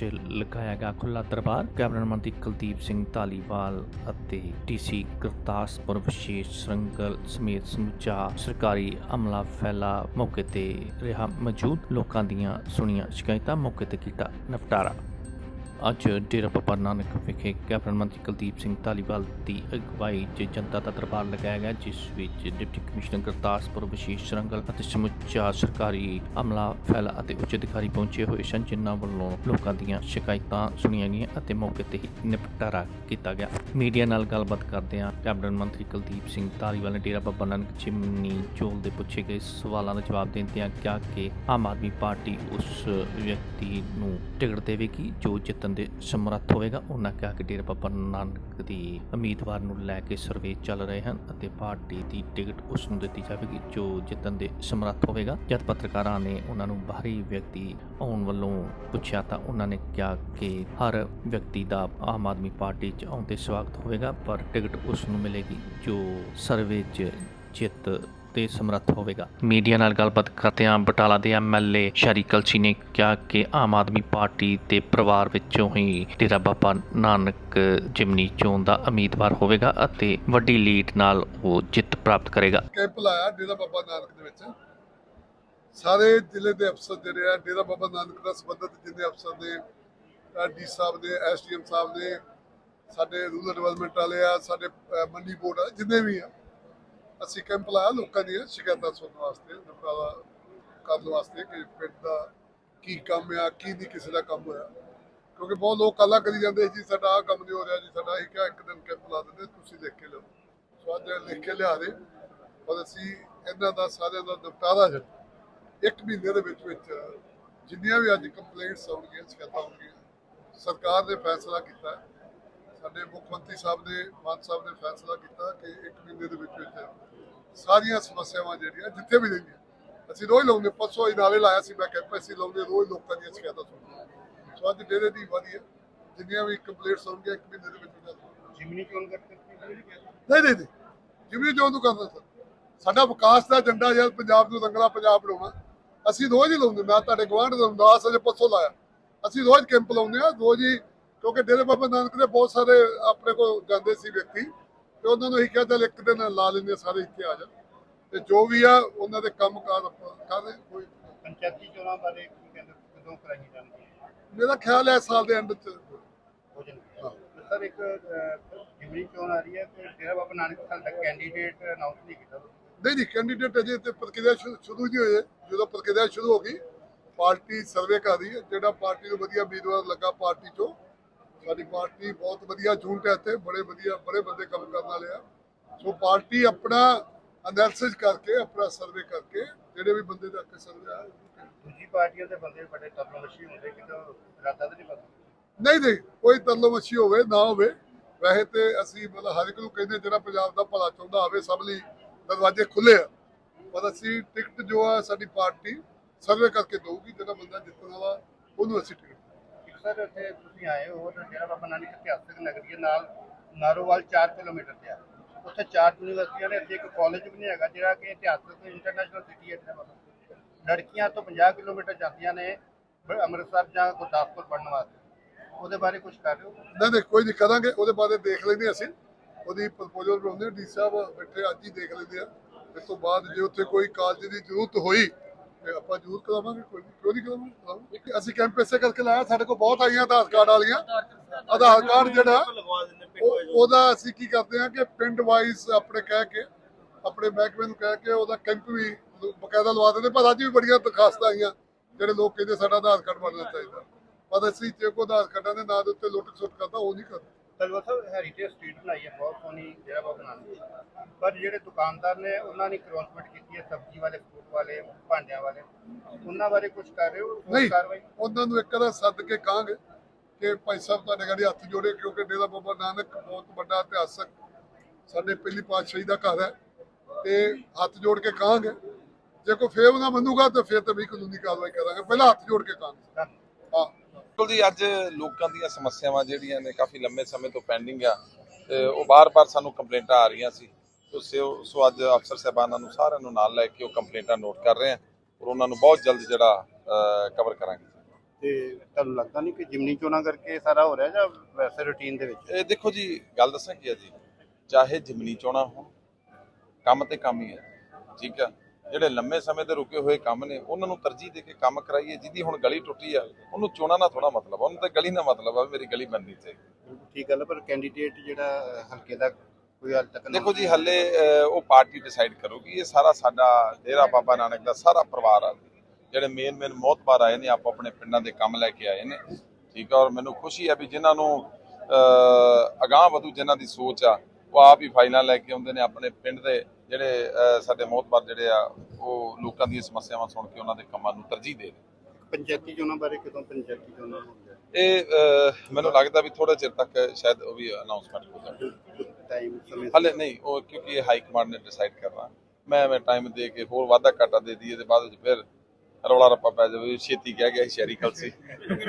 ਨਾਨਕ ਲਗਾਇਆ ਗਿਆ ਖੁੱਲਾ ਦਰਬਾਰ। ਕੈਬਨਿਟ ਮੰਤਰੀ ਕੁਲਦੀਪ ਸਿੰਘ ਧਾਲੀਵਾਲ ਅਤੇ ਡੀਸੀ ਗੁਰਦਾਸਪੁਰ ਵਿਸ਼ੇਸ਼ ਸੰਗਲ ਸਮੇਤ ਸਮੁੱਚਾ ਸਰਕਾਰੀ ਅਮਲਾ ਫੈਲਾ ਮੌਕੇ ਤੇ ਰਿਹਾ ਮੌਜੂਦ। ਲੋਕਾਂ ਦੀਆਂ ਸੁਣੀਆਂ ਸ਼ਿਕਾਇਤਾਂ ਮੌਕੇ ਤੇ ਕੀਤਾ ਨਿਪਟਾਰਾ। ਅੱਜ ਡੇਰਾ ਬਾਬਾ ਨਾਨਕ ਵਿਖੇ ਕੈਬਨਿਟ ਮੰਤਰੀ ਕੁਲਦੀਪ ਸਿੰਘ ਧਾਲੀਵਾਲ ਦੀ ਅਗਵਾਈ 'ਚ ਜਨਤਾ ਦਾ ਦਰਬਾਰ ਲਗਾਇਆ ਗਿਆ, ਜਿਸ ਵਿੱਚ ਡਿਪਟੀ ਕਮਿਸ਼ਨਰ ਗੁਰਦਾਸਪੁਰ ਵਿਸ਼ੇਸ਼ ਸ਼ਰੰਗਲ ਅਤੇ ਸਮੁੱਚਾ ਸਰਕਾਰੀ ਅਮਲਾ, ਫੈਲਾ ਅਤੇ ਉੱਚ ਅਧਿਕਾਰੀ ਪਹੁੰਚੇ ਹੋਏ ਸਨ, ਜਿਨ੍ਹਾਂ ਵੱਲੋਂ ਲੋਕਾਂ ਦੀਆਂ ਸ਼ਿਕਾਇਤਾਂ ਸੁਣੀਆਂ ਗਈਆਂ ਅਤੇ ਮੌਕੇ ਤੇ ਹੀ ਨਿਪਟਾਰਾ ਕੀਤਾ ਗਿਆ। ਮੀਡੀਆ ਨਾਲ ਗੱਲਬਾਤ ਕਰਦਿਆਂ ਕੈਬਨਿਟ ਮੰਤਰੀ ਕੁਲਦੀਪ ਸਿੰਘ ਧਾਲੀਵਾਲ ਨੇ ਡੇਰਾ ਬਾਬਾ ਨਾਨਕ ਚਿਮਨੀ ਚੋਲ ਦੇ ਪੁੱਛੇ ਗਏ ਸਵਾਲਾਂ ਦਾ ਜਵਾਬ ਦਿੰਦਿਆਂ ਕਿਹਾ ਕਿ ਆਮ ਆਦਮੀ ਪਾਰਟੀ ਉਸ ਵਿਅਕਤੀ ਨੂੰ ਟਿਕਟ ਦੇਵੇਗੀ ਜੋ ਜਿੱਤਣ ਦੇ ਸਮਰੱਥ ਹੋਵੇਗਾ, ਉਹਨਾਂ ਕਿਹਾ ਕਿ ਡੇਰਾ ਬਾਬਾ ਨਾਨਕ ਦੀ ਉਮੀਦਵਾਰ ਨੂੰ ਲੈ ਕੇ ਸਰਵੇ ਚੱਲ ਰਹੇ ਹਨ ਅਤੇ ਪਾਰਟੀ ਦੀ ਟਿਕਟ ਉਸ ਨੂੰ ਦਿੱਤੀ ਜਾਵੇਗੀ ਜੋ ਜਿੱਤਣ ਦੇ ਸਮਰੱਥ ਹੋਵੇਗਾ। ਜਦ ਪੱਤਰਕਾਰਾਂ ਨੇ ਉਹਨਾਂ ਨੂੰ ਬਾਹਰੀ ਵਿਅਕਤੀ ਆਉਣ ਵੱਲੋਂ ਪੁੱਛਿਆ ਤਾਂ ਉਹਨਾਂ ਨੇ ਕਿਹਾ ਕਿ ਹਰ ਵਿਅਕਤੀ ਦਾ ਆਮ ਆਦਮੀ ਪਾਰਟੀ 'ਚ ਆਉਣ ਤੇ ਸਵਾਗਤ ਹੋਵੇਗਾ, ਪਰ ਟਿਕਟ ਉਸ ਨੂੰ ਮਿਲੇਗੀ ਜੋ ਸਰਵੇ 'ਚ ਜਿੱਤ ਤੇ ਸਮਰੱਥ ਹੋਵੇਗਾ। ਮੀਡੀਆ ਨਾਲ ਗੱਲਬਾਤ ਕਰਦਿਆਂ ਬਟਾਲਾ ਦੇ ਐਮਐਲਏ ਸ਼ਰੀ ਕਲਸੀ ਨੇ ਕਿਹਾ ਕਿ ਆਮ ਆਦਮੀ ਪਾਰਟੀ ਦੇ ਪਰਿਵਾਰ ਵਿੱਚੋਂ ਹੀ ਡੇਰਾ ਬਾਬਾ ਨਾਨਕ ਜਿਮਨੀ ਚੋਣ ਦਾ ਉਮੀਦਵਾਰ ਹੋਵੇਗਾ ਅਤੇ ਵੱਡੀ ਲੀਡ ਨਾਲ ਉਹ ਜਿੱਤ ਪ੍ਰਾਪਤ ਕਰੇਗਾ। ਕੈਂਪ ਲਾਇਆ ਡੇਰਾ ਬਾਬਾ ਨਾਨਕ ਦੇ ਵਿੱਚ। ਸਾਰੇ ਜ਼ਿਲ੍ਹੇ ਦੇ ਅਫਸਰ ਜਿਹੜੇ ਆ, ਡੇਰਾ ਬਾਬਾ ਨਾਨਕ ਨਾਲ ਸੰਬੰਧਿਤ ਜਿੰਨੇ ਅਫਸਰ ਨੇ ਡੀ ਸਾਹਿਬ ਨੇ ਐਸਡੀਐਮ ਸਾਹਿਬ ਨੇ, ਸਾਡੇ ਰੂਰਲ ਡਿਵੈਲਪਮੈਂਟ ਵਾਲੇ ਆ, ਸਾਡੇ ਮੰਡੀ ਬੋਰਡ ਆ ਜਿੰਨੇ ਵੀ ਆ ਅਸੀਂ ਕੈਂਪ ਲਾਇਆ, ਲੋਕਾਂ ਦੀਆਂ ਸ਼ਿਕਾਇਤਾਂ ਸੁਣਨ ਵਾਸਤੇ ਨਿਪਟਾਰਾ ਕਰਨ ਵਾਸਤੇ ਕਿ ਪਿੰਡ ਦਾ ਕੀ ਕੰਮ ਆ, ਕੀ ਨਹੀਂ, ਕਿਸੇ ਦਾ ਕੰਮ ਹੋਇਆ। ਕਿਉਂਕਿ ਬਹੁਤ ਲੋਕ ਕਾਲਾ ਕਰੀ ਜਾਂਦੇ ਜੀ ਸਾਡਾ ਆਹ ਕੰਮ ਨਹੀਂ ਹੋ ਰਿਹਾ ਜੀ, ਸਾਡਾ ਅਸੀਂ ਕਿਹਾ, ਇੱਕ ਦਿਨ ਕੈਂਪ ਲਾ ਦਿੰਦੇ, ਤੁਸੀਂ ਲਿਖ ਕੇ ਲਓ ਸੋ ਅੱਜ ਲਿਖ ਕੇ ਲਿਆ ਦੇ ਪਰ ਅਸੀਂ ਇਹਨਾਂ ਦਾ ਸਾਰਿਆਂ ਦਾ ਨਿਪਟਾਰਾ ਜਿਹੜਾ ਇੱਕ ਮਹੀਨੇ ਦੇ ਵਿੱਚ ਵਿੱਚ ਜਿੰਨੀਆਂ ਵੀ ਅੱਜ ਕੰਪਲੇਂਟਸ ਆਉਣਗੀਆਂ, ਸ਼ਿਕਾਇਤਾਂ ਆਉਣਗੀਆਂ, ਸਰਕਾਰ ਨੇ ਫੈਸਲਾ ਕੀਤਾ। ਸਾਡੇ ਮੁੱਖ ਮੰਤਰੀ ਸਾਹਿਬ ਨੇ ਮਾਨ ਸਾਹਿਬ ਨੇ ਫੈਸਲਾ ਕੀਤਾ ਕਿ ਇੱਕ ਮਹੀਨੇ ਦੇ ਵਿੱਚ ਵਿੱਚ ਸਾਰੀਆਂ ਸਮੱਸਿਆਵਾਂ ਜਿਹੜੀਆਂ ਜਿੱਥੇ ਵੀ ਰਹਿੰਦੀਆਂ ਅਸੀਂ ਰੋਜ਼ ਲਾਉਂਦੇ ਪਰਸੋਂ ਹੀ ਨਾਲੇ ਲਾਇਆ ਸੀ ਮੈਂ ਕੈਂਪ ਅਸੀਂ ਲਾਉਂਦੇ ਰੋਜ਼ ਲੋਕਾਂ ਦੀਆਂ ਸ਼ਿਕਾਇਤਾਂ ਸੁਣਦੇ ਸੋ ਅੱਜ ਡੇਰੇ ਦੀ ਵਧੀਆ ਜਿੰਨੀਆਂ ਵੀ ਕੰਪਲੇਂਟਸ ਆਉਣਗੀਆਂ ਇੱਕ ਮਹੀਨੇ ਦੇ ਵਿੱਚ ਵਿੱਚ ਜਿਮਨੀ ਚੋਣ ਕਰਕੇ ਨਹੀਂ ਨਹੀਂ ਨਹੀਂ। ਜਿਵੇਂ ਜੋ ਨੂੰ ਕਰਦਾ ਸਰ। ਸਾਡਾ ਵਿਕਾਸ ਦਾ ਏਜੰਡਾ ਯਾਰ ਪੰਜਾਬ ਨੂੰ ਰੰਗਲਾ ਪੰਜਾਬ ਬਣਾਉਣਾ। ਅਸੀਂ ਰੋਜ਼ ਹੀ ਲਾਉਂਦੇ ਮੈਂ ਤੁਹਾਡੇ ਗਵਾਂਢ ਦਾ ਅੰਦਾਜ਼ ਅਜੇ ਪੱਸੋਂ ਲਾਇਆ। ਅਸੀਂ ਰੋਜ਼ ਕੈਂਪ ਲਾਉਂਦੇ ਆ ਰੋਜ਼ ਹੀ ਕਿਉਂਕਿ ਡੇਰੇ ਬਾਬਾ ਨਾਨਕ ਦੇ ਬਹੁਤ ਸਾਰੇ ਆਪਣੇ ਕੋਲ ਜਾਂਦੇ ਸੀ ਵਿਅਕਤੀ ਤੇ ਉਹਨਾਂ ਨੂੰ ਅਸੀਂ ਕਿਹਾ ਚੱਲ ਇੱਕ ਦਿਨ ਲਾ ਲੈਂਦੇ ਸਾਰੇ ਇੱਥੇ ਆ ਜਾ। ਤੇ ਜੋ ਵੀ ਆ ਉਹਨਾਂ ਦੇ ਕੰਮ ਕਾਰ ਆਪਾਂ ਕਰ ਰਹੇ ਕੋਈ ਪੰਚਾਇਤੀ ਚੋਣਾਂ ਬਾਰੇ ਕੀ ਕਹਿੰਦੇ ਕਦੋਂ ਕਰਾਈਆਂ ਜਾਣਗੀਆਂ? ਮੇਰਾ ਖਿਆਲ ਹੈ ਇਸ ਸਾਲ ਦੇ ਐਂਡ ਚ। ਹੋ ਜਾਣਗੀਆਂ। ਸਰ ਇੱਕ ਜਿਮਨੀ ਚੋਣ ਆ ਰਹੀ ਹੈ ਤੇ ਡੇਰਾ ਬਾਬਾ ਨਾਨਕ ਹਾਲ ਤੱਕ ਕੈਂਡੀਡੇਟ ਅਨਾਉਂਸ ਨਹੀਂ ਕੀਤਾ। ਨਹੀਂ ਨਹੀਂ ਕੈਂਡੀਡੇਟ ਅਜੇ ਤੇ ਪ੍ਰਕਿਰਿਆ ਸ਼ੁਰੂ ਨਹੀਂ ਹੋਈ ਹੈ। ਜਦੋਂ ਪ੍ਰਕਿਰਿਆ ਸ਼ੁਰੂ ਹੋ ਗਈ ਪਾਰਟੀ ਸਰਵੇ ਕਰ ਰਹੀ ਹੈ। ਜਿਹੜਾ ਪਾਰਟੀ ਨੂੰ ਵਧੀਆ ਉਮੀਦਵਾਰ ਲੱਗਾ ਪਾਰਟੀ ਚੋਂ ਪਾਰਟੀ ਬਹੁਤ ਵਧੀਆ ਝੂਠ ਹੈ ਇੱਥੇ ਬੜੇ ਵਧੀਆ ਬੜੇ ਬੰਦੇ ਕੰਮ ਕਰਨ ਵਾਲੇ ਆ। ਸੋ ਪਾਰਟੀ ਆਪਣਾ ਐਨਾਲਿਸਿਸ ਕਰਕੇ ਆਪਣਾ ਸਰਵੇ ਕਰਕੇ ਜਿਹੜੇ ਵੀ ਬੰਦੇ ਦਾ ਸਰਵੇ ਆ ਦੂਜੀ ਪਾਰਟੀਆਂ ਦੇ ਬੰਦੇ ਬੜੇ ਤਬਲਮਸ਼ੀ ਹੁੰਦੇ ਕਿ ਤਾਂ ਇਰਾਦਾ ਤਾਂ ਨਹੀਂ ਪਤਾ ਨਹੀਂ ਨਹੀਂ ਕੋਈ ਮੱਛੀ ਹੋਵੇ ਨਾ ਹੋਵੇ ਵੈਸੇ ਤੇ ਅਸੀਂ ਮਤਲਬ ਹਰ ਇੱਕ ਨੂੰ ਕਹਿੰਦੇ ਜਿਹੜਾ ਪੰਜਾਬ ਦਾ ਭਲਾ ਚਾਹੁੰਦਾ ਹੋਵੇ ਸਭ ਲਈ ਦਰਵਾਜ਼ੇ ਖੁੱਲੇ ਆ। ਪਰ ਅਸੀਂ ਟਿਕਟ ਜੋ ਆ ਸਾਡੀ ਪਾਰਟੀ ਸਰਵੇ ਕਰਕੇ ਦਊਗੀ ਜਿਹੜਾ ਬੰਦਾ ਜਿੱਤਣ ਵਾਲਾ ਉਹਨੂੰ ਅਸੀਂ ਟਿਕਟ ਇੱਕ ਸਰ ਇੱਥੇ ਤੁਸੀਂ ਆਏ ਹੋ ਤਾਂ ਡੇਰਾ ਬਾਬਾ ਨਾਨਕ ਇਤਿਹਾਸਕ ਨਗਰੀ ਦੇ ਨਾਲ ਨਾਰੋਵਾਲ 4 ਕਿਲੋਮੀਟਰ ਤੇ ਆ। ਉੱਥੇ ਚਾਰ ਯੂਨੀਵਰਸਿਟੀਆਂ ਨੇ, ਇੱਥੇ ਇੱਕ ਕਾਲਜ ਵੀ ਨਹੀਂ ਹੈਗਾ, ਜਿਹੜਾ ਕਿ ਇਤਿਹਾਸਕ ਤੇ ਇੰਟਰਨੈਸ਼ਨਲ ਸਿਟੀ ਹੈ ਡੇਰਾ ਬਾਬਾ। ਲੜਕੀਆਂ ਤੋਂ 50 ਕਿਲੋਮੀਟਰ ਜਾਂਦੀਆਂ ਨੇ, ਬ- ਅੰਮ੍ਰਿਤਸਰ ਜਾਂ ਗੁਰਦਾਸਪੁਰ ਪੜ੍ਹਨ ਵਾਸਤੇ। ਉਹਦੇ ਬਾਰੇ ਕੁਝ ਕਰ ਰਹੇ ਹੋ? ਨਹੀਂ ਨਹੀਂ, ਕੋਈ ਨਹੀਂ ਕਰਾਂਗੇ। ਉਹਦੇ ਬਾਰੇ ਦੇਖ ਲੈਂਦੇ ਅਸੀਂ। ਉਹਦੀ ਪ੍ਰਪੋਜ਼ਲ ਬਣਾਉਂਦੇ ਡੀ ਸਾਹਿਬ ਬੈਠੇ, ਅੱਜ ਹੀ ਦੇਖ ਲੈਂਦੇ ਆ ਇਸ ਤੋਂ ਬਾਅਦ ਜੇ ਉੱਥੇ ਕੋਈ ਕਾਲਜ ਦੀ ਜ਼ਰੂਰਤ ਹੋਈ ਤੇ ਆਪਾਂ ਜ਼ਰੂਰ ਕਰਾਵਾਂਗੇ, ਕੋਈ ਨਹੀਂ। ਕਿਉਂ ਨਹੀਂ ਕਰਾਵਾਂਗੇ? ਅਸੀਂ ਕੈਂਪ ਇਸੇ ਕਰਕੇ ਲਾਇਆ, ਸਾਡੇ ਕੋਲ ਬਹੁਤ ਆਈਆਂ ਆਧਾਰ ਕਾਰਡ ਵਾਲੀਆਂ। ਆਧਾਰ ਕਾਰਡ ਜਿਹੜਾ ਉਹਦਾ ਅਸੀਂ ਕੀ ਕਰਦੇ ਹਾਂ ਕਿ ਪਿੰਡ ਵਾਈਜ਼ ਆਪਣੇ ਕਹਿ ਕੇ, ਆਪਣੇ ਮਹਿਕਮੇ ਨੂੰ ਕਹਿ ਕੇ ਉਹਦਾ ਕੈਂਪ ਵੀ ਬਕਾਇਦਾ ਲਵਾ ਦਿੰਦੇ, ਪਰ ਅੱਜ ਵੀ ਬੜੀਆਂ ਦਰਖਾਸਤਾਂ ਆਈਆਂ, ਜਿਹੜੇ ਲੋਕ ਕਹਿੰਦੇ ਸਾਡਾ ਆਧਾਰ ਕਾਰਡ ਬਣਨਾ ਚਾਹੀਦਾ। ਪਰ ਅਸੀਂ ਜੇ ਕੋਈ ਆਧਾਰ ਕਾਰਡਾਂ ਦੇ ਨਾਂ ਦੇ ਉੱਤੇ ਲੁੱਟ ਖਸੁੱਟ ਕਰਦਾ, ਉਹ ਨਹੀਂ ਕਰਦੇ। ਸਾਹਿਬ ਹੈਰੀਟੇਜ ਸਟਰੀਟ ਬਣਾਈ ਹੈ ਬਹੁਤ ਸੋਹਣੀ ਡੇਰਾ ਬਾਬਾ ਨਾਨਕ ਦੀ। ਪਰ ਜਿਹੜੇ ਦੁਕਾਨਦਾਰ ਨੇ ਉਹਨਾਂ ਨੇ ਕਰੋਸਮੈਂਟ ਕੀਤੀ ਹੈ ਸਬਜ਼ੀ ਵਾਲੇ ਫਰੂਟ ਵਾਲੇ ਭਾਂਡਿਆਂ ਵਾਲੇ। ਉਹਨਾਂ ਬਾਰੇ ਕੁਝ ਕਰ ਰਹੇ ਹੋ? ਕੋਈ ਨਹੀਂ ਕਾਰਵਾਈ? ਉਹਨਾਂ ਨੂੰ ਇੱਕ ਦਾ ਸੱਦ ਕੇ ਕਹਾਂਗੇ ਕਿ ਭਾਈ ਸਾਹਿਬ ਤੁਹਾਡੇ ਗਾੜੀ ਹੱਥ ਜੋੜੇ ਕਿਉਂਕਿ ਡੇਰਾ ਬਾਬਾ ਨਾਨਕ ਬਹੁਤ ਵੱਡਾ ਇਤਿਹਾਸਕ ਸਾਡੇ ਪਹਿਲੀ ਪਾਤਸ਼ਾਹੀ ਦਾ ਘਰ ਹੈ। ਤੇ ਹੱਥ ਜੋੜ ਕੇ ਕਹਾਂਗੇ। ਜੇ ਕੋਈ ਫੇਰ ਨਾ ਮੰਨੂਗਾ ਤਾਂ ਫਿਰ ਤਾਂ ਵੀ ਕਾਨੂੰਨੀ ਕਾਰਵਾਈ ਕਰਾਂਗੇ। ਪਹਿਲਾਂ ਹੱਥ ਜੋੜ ਕੇ ਕਹਾਂਗੇ। ਹਾਂ। ਬਿਲਕੁਲ ਜੀ ਅੱਜ ਲੋਕਾਂ ਦੀਆਂ ਸਮੱਸਿਆਵਾਂ ਜਿਹੜੀਆਂ ਨੇ ਕਾਫੀ ਲੰਮੇ ਸਮੇਂ ਤੋਂ ਪੈਂਡਿੰਗ ਆ ਤੇ ਉਹ ਬਾਰ-ਬਾਰ ਸਾਨੂੰ ਕੰਪਲੇਂਟਾਂ ਆ ਰਹੀਆਂ ਸੀ। ਸੋ ਸੋ- ਅੱਜ ਅਫਸਰ ਸਾਹਿਬਾਨਾਂ ਨੂੰ ਸਾਰਿਆਂ ਨੂੰ ਨਾਲ ਲੈ ਕੇ ਉਹ ਕੰਪਲੇਂਟਾਂ ਨੋਟ ਕਰ ਰਹੇ ਆ ਔਰ ਉਹਨਾਂ ਨੂੰ ਬਹੁਤ ਜਲਦ ਜਿਹੜਾ ਕਵਰ ਕਰਾਂਗੇ। ਤੇ ਤੁਹਾਨੂੰ ਲੱਗਦਾ ਨਹੀਂ ਕਿ ਜਿਮਨੀ ਚੋਣਾਂ ਕਰਕੇ ਸਾਰਾ ਹੋ ਰਿਹਾ ਜਾਂ ਵੈਸੇ ਰੁਟੀਨ ਦੇ ਵਿੱਚ? ਇਹ ਦੇਖੋ ਜੀ ਗੱਲ ਦੱਸਾਂ ਕੀ ਹੈ ਜੀ। ਚਾਹੇ ਜਿਮਨੀ ਚੋਣਾਂ ਹੋਣ ਕੰਮ ਤੇ ਕੰਮ ਹੀ ਹੈ ਠੀਕ ਆ? ਜਿਹੜੇ ਲੰਮੇ ਸਮੇਂ ਦੇ ਰੁਕੇ ਹੋਏ ਕੰਮ ਨੇ ਉਹਨਾਂ ਨੂੰ ਤਰਜੀਹ ਦੇ ਕੇ ਕੰਮ ਕਰਾਈਏ ਜਿਹਦੀ ਹੁਣ ਗਲੀ ਟੁੱਟੀ ਆ ਉਹਨੂੰ ਚੋਣਾਂ ਨਾਲ ਥੋੜਾ ਮਤਲਬ ਆ ਉਹਨੂੰ ਤਾਂ ਗਲੀ ਨਾਲ ਮਤਲਬ ਆ ਮੇਰੀ ਗਲੀ ਬਣਨੀ ਚਾਹੀਦੀ ਠੀਕ ਗੱਲ ਪਰ ਕੈਂਡੀਡੇਟ ਜਿਹੜਾ ਹਲਕੇ ਦਾ ਕੋਈ ਹਾਲ ਤੱਕ ਦੇਖੋ ਜੀ ਹੱਲੇ ਉਹ ਪਾਰਟੀ ਡਿਸਾਈਡ ਕਰੂਗੀ ਇਹ ਸਾਰਾ ਸਾਡਾ ਡੇਰਾ ਬਾਬਾ ਨਾਨਕ ਦਾ ਸਾਰਾ ਪਰਿਵਾਰ ਆ। ਜਿਹੜੇ ਮੇਨ ਮੇਨ ਮੋਤਬਾਰ ਆਏ ਨੇ ਆਪੋ ਆਪਣੇ ਪਿੰਡਾਂ ਦੇ ਕੰਮ ਲੈ ਕੇ ਆਏ ਨੇ। ਠੀਕ ਆ ਔਰ ਮੈਨੂੰ ਖੁਸ਼ੀ ਹੈ ਵੀ ਜਿਨ੍ਹਾਂ ਨੂੰ ਅਗਾਂਹ ਵਧੂ ਜਿਨ੍ਹਾਂ ਦੀ ਸੋਚ ਆ ਉਹ ਆਪ ਹੀ ਫਾਈਲਾਂ ਲੈ ਕੇ ਆਉਂਦੇ ਨੇ ਆਪਣੇ ਪਿੰਡ ਦੇ ਜਿਹੜੇ ਸਾਡੇ ਮੋਤਬਾਰ ਜਿਹੜੇ ਆ ਉਹ ਲੋਕਾਂ ਦੀਆਂ ਸਮੱਸਿਆਵਾਂ ਸੁਣ ਕੇ ਉਹਨਾਂ ਦੇ ਕੰਮਾਂ ਨੂੰ ਤਰਜੀਹ ਦੇ ਰਹੇ। ਪੰਚਾਇਤੀ ਚੋਣਾਂ ਬਾਰੇ ਕਦੋਂ ਪੰਚਾਇਤੀ ਚੋਣਾਂ ਹੋਣਗੀਆਂ? ਇਹ ਮੈਨੂੰ ਲੱਗਦਾ ਵੀ ਥੋੜੇ ਚਿਰ ਤੱਕ ਸ਼ਾਇਦ ਉਹ ਵੀ ਅਨਾਉਂਸਮੈਂਟ ਹੋ ਜਾਵੇ ਟਾਈਮ ਸਮੇਂ ਹਲੇ ਨਹੀਂ ਉਹ ਕਿਉਂਕਿ ਇਹ ਹਾਈ ਕਮਾਂਡ ਨੇ ਡਿਸਾਈਡ ਕਰਨਾ। ਮੈਂ ਮੈਂ ਟਾਈਮ ਦੇ ਕੇ ਹੋਰ ਵਾਧਾ ਘਾਟਾ ਦੇ ਦਈਏ ਤੇ ਬਾਅਦ ਵਿੱਚ ਫਿਰ ਰੌਲਾ ਰੱਪਾ ਪੈ ਜਾਵੇ ਛੇਤੀ ਕਹਿ ਗਿਆ ਸ਼ਹਿਰੀ ਕਲਸੀ